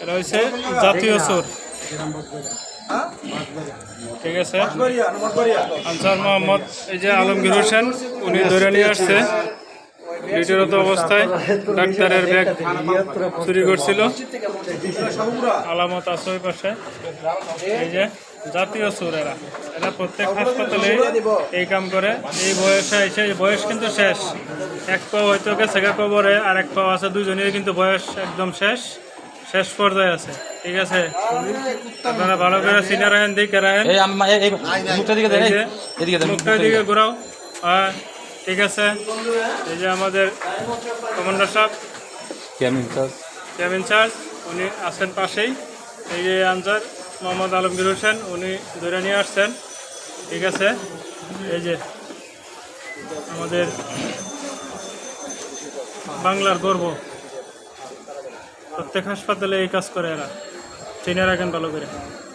এটা হচ্ছে জাতীয় চোর ঠিক আছে। আনসার মোহাম্মদ এই যে আলমগীর হোসেন উনি ধরে নিয়ে আসছে। ডিউটিরত অবস্থায় ডাক্তারের ব্যাগ চুরি করছিল। আলামত আছে ওই পাশে। এই যে জাতীয় চোর এরা এরা প্রত্যেক হাসপাতালে এই কাম করে। এই বয়সে এসে বয়স কিন্তু শেষ। এক পাও হয়তো গেছে গা কবরে আর এক পাও আছে দুজনের কিন্তু বয়স একদম শেষ। শেষ পর্যায়ে আছে। ঠিক আছে? আপনারা ভালো করে সিনিয়র রাখেন দিকে রাখেন। এই আম্মা এই এই মুখটা দিকে ঘোরাও। হ্যাঁ ঠিক আছে? এই যে আমাদের কমান্ডার সাহেব। কেমন স্যার। ক্যাব ইনচার্জ উনি আছেন পাশেই। এই যে আনসার। মোহাম্মদ আলমগীর হোসেন, উনি ধরে নিয়ে আসছেন। ঠিক আছে? এই যে আমাদের বাংলার গর্ব। প্রত্যেক হাসপাতালে এই কাজ করে এরা। চিনে রাখেন ভালো করে।